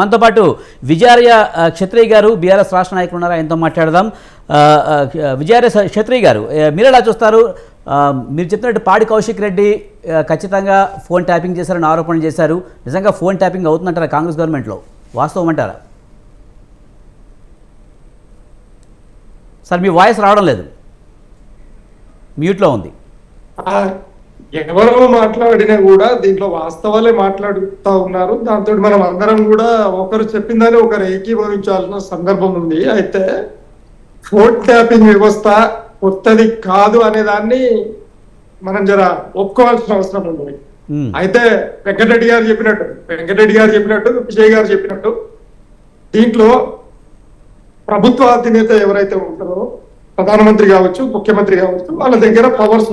మనతో పాటు విజయార్య క్షత్రియ గారు బీఆర్ఎస్ రాష్ట్ర నాయకులు ఉన్నారు? ఆయనతో మాట్లాడదాం. విజయార్య క్షత్రియ గారు మీరు ఎలా చూస్తారు? మీరు చెప్పినట్టు పాడి కౌశిక్ రెడ్డి ఖచ్చితంగా ఫోన్ ట్యాపింగ్ చేశారని ఆరోపణలు చేశారు. నిజంగా ఫోన్ ట్యాపింగ్ అవుతుందంటారా కాంగ్రెస్ గవర్నమెంట్లో? వాస్తవం అంటారా? సార్ మీ వాయిస్ రావడం లేదు. మ్యూట్లో ఉంది. ఎవరో మాట్లాడినా కూడా దీంట్లో వాస్తవాలే మాట్లాడుతూ ఉన్నారు. దాంతో మనం అందరం కూడా ఒకరు చెప్పిందని ఒకరు ఏకీభవించాల్సిన సందర్భం ఉంది. అయితే ఫోన్ ట్యాపింగ్ వ్యవస్థ కొత్తది కాదు అనే దాన్ని మనం జర ఒప్పుకోవాల్సిన అవసరం ఉంది. అయితే వెంకటరెడ్డి గారు చెప్పినట్టు వెంకటరెడ్డి గారు చెప్పినట్టు విజయ్ గారు చెప్పినట్టు దీంట్లో ప్రభుత్వ అధినేత ఎవరైతే ఉంటారో ప్రధానమంత్రి కావచ్చు ముఖ్యమంత్రి కావచ్చు వాళ్ళ దగ్గర పవర్స్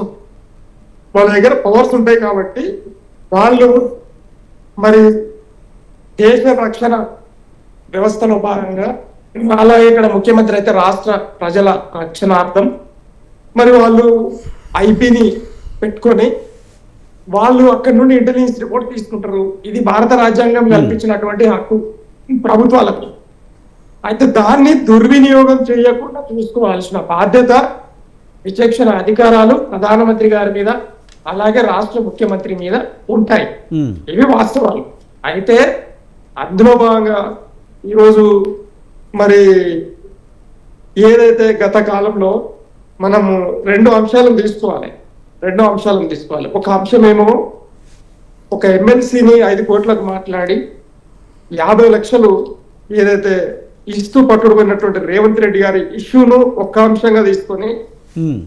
వాళ్ళ దగ్గర పవర్స్ ఉంటాయి కాబట్టి వాళ్ళు మరి దేశ రక్షణ వ్యవస్థలో భాగంగా అలాగే ఇక్కడ ముఖ్యమంత్రి అయితే రాష్ట్ర ప్రజల రక్షణార్థం. మరి వాళ్ళు ఐపీని పెట్టుకొని వాళ్ళు అక్కడ నుండి ఇంటెలిజెన్స్ రిపోర్ట్ తీసుకుంటారు. ఇది భారత రాజ్యాంగం కల్పించినటువంటి హక్కు ప్రభుత్వాలకు. అయితే దాన్ని దుర్వినియోగం చేయకుండా చూసుకోవాల్సిన బాధ్యత విచక్షణ అధికారాలు ప్రధానమంత్రి గారి మీద అలాగే రాష్ట్ర ముఖ్యమంత్రి మీద ఉంటాయి. ఇవి వాస్తవాలు. అయితే అందులో భాగంగా ఈరోజు మరి ఏదైతే గత కాలంలో మనము రెండు అంశాలను తీసుకోవాలి. రెండు అంశాలను తీసుకోవాలి. ఒక అంశం ఏమో ఒక ఎమ్మెల్సీని ఐదు కోట్లకు మాట్లాడి యాభై లక్షలు ఏదైతే ఇస్తూ పట్టుకుపోయినటువంటి రేవంత్ రెడ్డి గారి ఇష్యూను ఒక్క అంశంగా తీసుకొని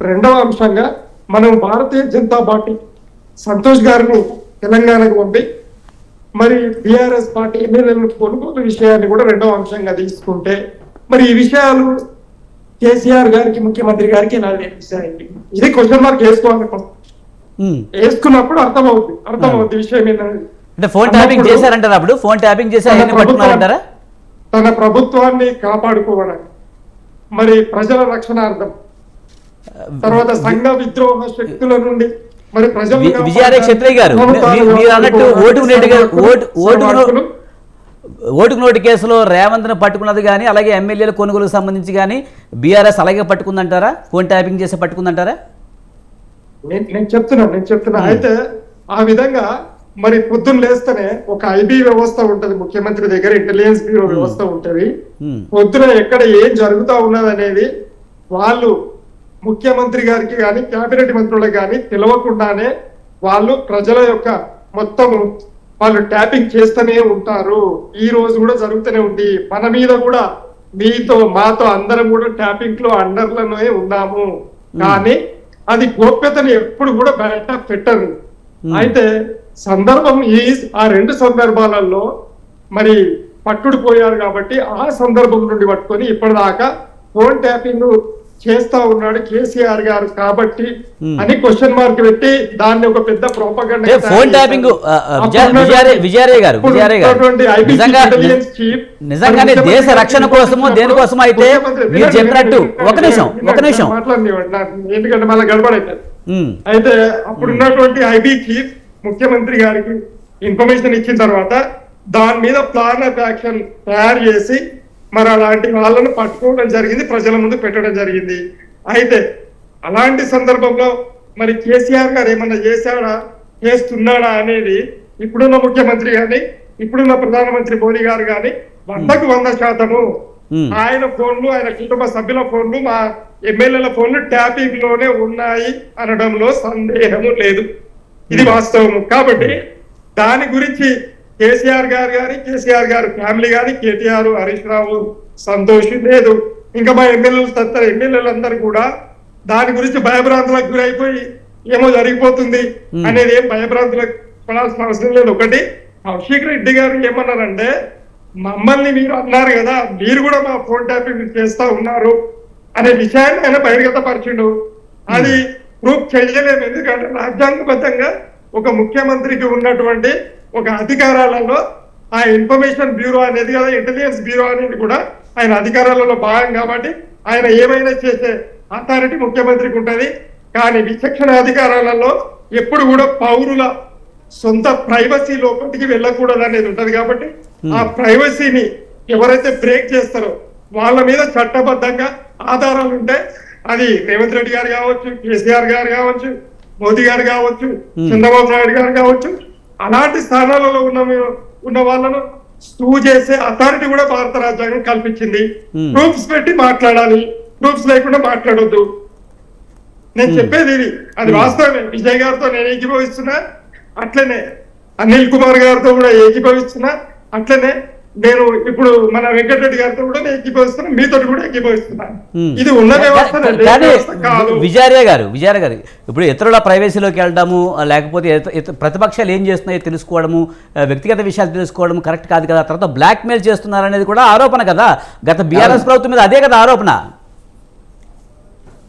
రెండవ అంశంగా మనం భారతీయ జనతా పార్టీ సంతోష్ గారిని తెలంగాణకు పంపి మరి బీఆర్ఎస్ పార్టీ ఎమ్మెల్యేలను కొనుగోలు విషయాన్ని కూడా రెండవ అంశంగా తీసుకుంటే మరి ఈ విషయాలు కేసీఆర్ గారికి ముఖ్యమంత్రి గారికి ఎలా తెలిసాయి ఇది క్వశ్చన్ మార్క్ వేసుకోవాలి. వేసుకున్నప్పుడు అర్థమవుద్ది. అర్థమవుద్ది విషయం ఏంటంటే అంటే ఫోన్ ట్యాపింగ్ చేశారంటారా అప్పుడు? ఫోన్ ట్యాపింగ్ పట్టుకున్నారంటారా? తన ప్రభుత్వాన్ని కాపాడుకోవడానికి మరి ప్రజల రక్షణార్థం తర్వాత సంఘ విద్రోహ శక్తుల నుండి మరి ప్రజలు విజయాలయ క్షత్రియ గారు, మీరు అన్నట్టు ఓటుకు ఓటు- ఓటుకు ఓటుకు నోటు కేసులో రేవంత్ను పట్టుకున్నది కానీ అలాగే ఎమ్మెల్యేల కొనుగోలుకు సంబంధించి కానీ బీఆర్ఎస్ అలాగే పట్టుకుందంటారా? ఫోన్ ట్యాపింగ్ చేసి పట్టుకుందంటారా? నేను నేను చెప్తున్నా నేను చెప్తున్నా అయితే ఆ విధంగా మరి పొద్దున్న లేస్తేనే ఒక ఐబీ వ్యవస్థ ఉంటది ముఖ్యమంత్రి దగ్గర ఇంటెలిజెన్స్ బ్యూరో వ్యవస్థ ఉంటది. పొద్దున ఎక్కడ ఏం జరుగుతా ఉన్నది అనేది వాళ్ళు ముఖ్యమంత్రి గారికి కానీ కేబినెట్ మంత్రులకు కానీ తెలియకుండానే వాళ్ళు ప్రజల యొక్క మొత్తం వాళ్ళు ట్యాపింగ్ చేస్తూనే ఉంటారు. ఈ రోజు కూడా జరుగుతూనే ఉంది. మన మీద కూడా మీతో మాతో అందరం కూడా ట్యాపింగ్లో అండర్లోనే ఉన్నాము. కానీ అది గోప్యతని ఎప్పుడు కూడా బయట పెట్టరు. అయితే సందర్భం ఈ ఆ రెండు సందర్భాలలో మరి పట్టుడు పోయారు కాబట్టి ఆ సందర్భం నుండి పట్టుకొని ఇప్పటిదాకా ఫోన్ ట్యాపింగ్ చేస్తా ఉన్నాడు కేసీఆర్ గారు కాబట్టి Hmm. అని క్వశ్చన్ మార్క్ పెట్టి దాన్ని ఒక పెద్ద ప్రోపగండ ఫోన్ ట్యాపింగ్ విజయారే- గారు విజయారే గారు. నిజంగా నిజంగానే దేశ రక్షణ కోసమో దేనికోసమో అయితే మీరు చెప్పినట్టు. ఒక నిమిషం ఒక నిమిషం. ఎందుకంటే మళ్ళీ గడబడైతుంది ఉమ్, అయితే అప్పుడు ఉన్నటువంటి ఐబీ చీఫ్ ముఖ్యమంత్రి గారికి ఇన్ఫర్మేషన్ ఇచ్చిన తర్వాత దాని మీద ప్లాన్ ఆఫ్ యాక్షన్ తయారు చేసి మరి అలాంటి వాళ్ళను పట్టుకోవడం జరిగింది ప్రజల ముందు పెట్టడం జరిగింది. అయితే అలాంటి సందర్భంలో మరి కేసీఆర్ గారు ఏమన్నా చేశాడా చేస్తున్నాడా అనేది ఇప్పుడున్న ముఖ్యమంత్రి గాని ఇప్పుడున్న ప్రధానమంత్రి మోదీ గారు గాని వందకు వంద శాతము ఆయన ఫోన్లు ఆయన కుటుంబ సభ్యుల ఫోన్లు మా ఎమ్మెల్యేల ఫోన్లు ట్యాపింగ్లోనే ఉన్నాయి అనడంలో సందేహము లేదు. ఇది వాస్తవము. కాబట్టి దాని గురించి కేసీఆర్ గారు గాని కేసీఆర్ గారు ఫ్యామిలీ గాని కేటీఆర్ హరీష్ రావు సంతోష్ లేదు. ఇంకా మా ఎమ్మెల్యేలు తదితర ఎమ్మెల్యేలందరూ కూడా దాని గురించి భయభ్రాంతులకు గురైపోయి ఏమో జరిగిపోతుంది అనేది ఏం భయభ్రాంతులకు పడాల్సిన అవసరం లేదు. ఒకటి కౌశిక్ రెడ్డి గారు ఏమన్నారంటే మమ్మల్ని మీరు అన్నారు కదా మీరు కూడా మా ఫోన్ ట్యాపింగ్ చేస్తా ఉన్నారు అనే విషయాన్ని ఆయన బహిర్గతపరిచిండు. అది ప్రూఫ్ చేయలేము. ఎందుకంటే రాజ్యాంగబద్ధంగా ఒక ముఖ్యమంత్రికి ఉన్నటువంటి ఒక అధికారాలలో ఆ ఇన్ఫర్మేషన్ బ్యూరో అనేది కదా ఇంటెలిజెన్స్ బ్యూరో అనేది కూడా ఆయన అధికారాలలో భాగం కాబట్టి ఆయన ఏమైనా చేసే అథారిటీ ముఖ్యమంత్రికి ఉంటది. కానీ విచక్షణ అధికారాలలో ఎప్పుడు కూడా పౌరుల సొంత ప్రైవసీ లోపలికి వెళ్ళకూడదు అనేది ఉంటది కాబట్టి ఆ ప్రైవసీని ఎవరైతే బ్రేక్ చేస్తారో వాళ్ళ మీద చట్టబద్ధంగా ఆధారాలు ఉంటే అది రేవంత్ రెడ్డి గారు కావచ్చు కేసీఆర్ గారు కావచ్చు మోదీ గారు కావచ్చు చంద్రబాబు నాయుడు గారు కావచ్చు అలాంటి స్థానాలలో ఉన్న ఉన్న వాళ్ళను స్టూ చేసే అథారిటీ కూడా భారత రాజ్యాంగం కల్పించింది. Hmm. ప్రూఫ్స్ పెట్టి మాట్లాడాలి. ప్రూఫ్స్ లేకుండా మాట్లాడొద్దు. నేను చెప్పేది ఇది. అది వాస్తవమే. విజయ్ గారితో నేను ఏకీభవిస్తున్నా అట్లనే అనిల్ కుమార్ గారితో కూడా ఏకీభవిస్తున్నా అట్లనే నేను ఇప్పుడు మన వెంకటరెడ్డి గారితో కూడా నేను ఏకీభవిస్తున్నా మీతో కూడా Hmm. ఇది ఉన్న వ్యవస్థ కాదు. విజయార్య గారు విజయార్య గారు ఇప్పుడు ఇతరుల ప్రైవసీలోకి వెళ్ళడము లేకపోతే ప్రతిపక్షాలు ఏం చేస్తున్నాయో తెలుసుకోవడము వ్యక్తిగత విషయాలు తెలుసుకోవడం కరెక్ట్ కాదు కదా తర్వాత బ్లాక్ మెయిల్ చేస్తున్నారు అనేది కూడా ఆరోపణ కదా. గత బీఆర్ఎస్ ప్రభుత్వం మీద అదే కదా ఆరోపణ.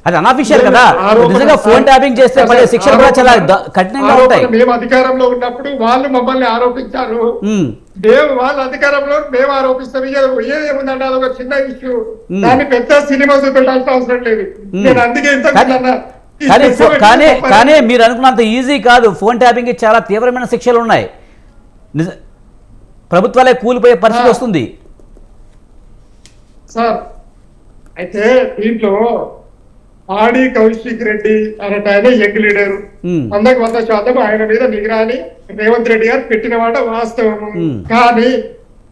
అది అనాఫిషియల్ కదా. నిజంగా ఫోన్ ట్యాపింగ్ చేస్తే పడే శిక్షలు కూడా చాలా కఠినంగా ఉంటాయి. మేము అధికారంలో ఉన్నప్పుడు వాళ్ళు మమ్మల్ని ఆరోపించారు. మేము వాళ్ళ అధికారంలో మేము ఆరోపిస్తాం. ఇక ఏదేముందంటే అదొక చిన్న ఇష్యూ. దాన్ని పెద్ద సినిమా చూపెట్టాల్సిన అవసరం లేదు. నేను అందుకే ఇంత కానీ కానీ కానీ మీరు అనుకున్నంత ఈజీ కాదు. ఫోన్ ట్యాపింగ్ చాలా తీవ్రమైన శిక్షలు ఉన్నాయి. ప్రభుత్వాలే కూలిపోయే పరిస్థితి. వస్తుంది. సార్ అయితే దీంట్లో ఆడి కౌశిక్ రెడ్డి అన్నట్టు ఆయన యంగ్ లీడర్. వందకు వంద శాతం ఆయన మీద నిగరాని రేవంత్ రెడ్డి గారు పెట్టిన మాట వాస్తవము. కానీ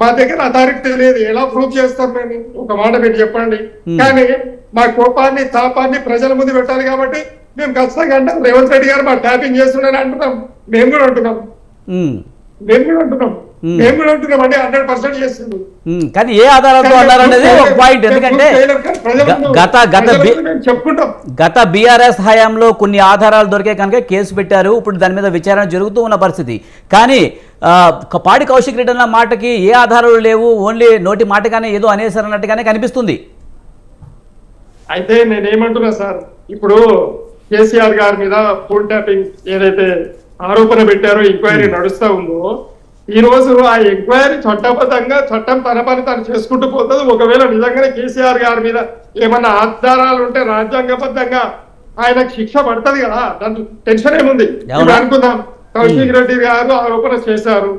మా దగ్గర అథారిటీ లేదు. ఎలా ప్రూవ్ చేస్తాం మేము? ఒక మాట మీరు చెప్పండి. కానీ మా కోపాన్ని తాపాన్ని ప్రజల ముందు పెట్టాలి కాబట్టి మేము ఖచ్చితంగా అంటాం రేవంత్ రెడ్డి గారు మా ట్యాపింగ్ చేస్తున్నారని అంటున్నాం. మేము కూడా అంటున్నాం. మేము కూడా అంటున్నాం. మేము కూడా అంటున్నాం అంటే హండ్రెడ్ పర్సెంట్ చేస్తుంది ఉమ్, కానీ ఏ ఆధారాలతో అన్నారనేది ఒక పాయింట్ ఎందుకంటే గత గత చెప్పుకుంటాం. గత బీఆర్ఎస్ హయాంలో కొన్ని ఆధారాలు దొరికే కనుక కేసు పెట్టారు. ఇప్పుడు దాని మీద విచారణ జరుగుతూ ఉన్న పరిస్థితి. కానీ పాడి కౌశిక్ రెడ్డి అన్న మాటకి ఏ ఆధారాలు లేవు. ఓన్లీ నోటి మాటగానే ఏదో అనేసారు అన్నట్టుగానే కనిపిస్తుంది. అయితే నేనేమంటున్నా సార్ ఇప్పుడు కేసీఆర్ గారి మీద ఫోన్ ట్యాపింగ్ ఏదైతే ఆరోపణ పెట్టారో ఎంక్వైరీ నడుస్తా ఉందో ఈ రోజు ఆ ఎంక్వైరీ చట్టబద్ధంగా చట్టం తన పని తను చేసుకుంటూ పోతుంది. ఒకవేళ నిజంగానే కేసీఆర్ గారి మీద ఏమన్నా ఆధారాలు ఉంటే రాజ్యాంగబద్ధంగా ఆయనకు శిక్ష పడుతుంది కదా. దాంట్లో టెన్షన్ ఏముంది? అనుకుందాం. కౌశిక్ రెడ్డి గారు ఆరోపణ చేశారు.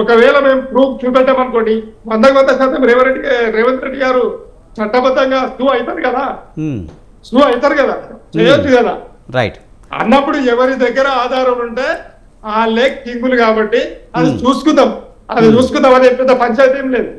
ఒకవేళ మేము ప్రూఫ్ చూపెట్టామనుకోండి వందకు వంద శాతం రేవంత్ రేవంత్ రెడ్డి గారు చట్టబద్ధంగా సూ అవుతారు కదా. సూ అవుతారు కదా. చేయొచ్చు కదా. రైట్. అన్నప్పుడు ఎవరి దగ్గర ఆధారం ఉంటే ఆ లేక్ కింగులు కాబట్టి అది చూసుకుందాం. అది చూసుకుందాం అనే పెద్ద పంచాయతీ ఏం లేదు.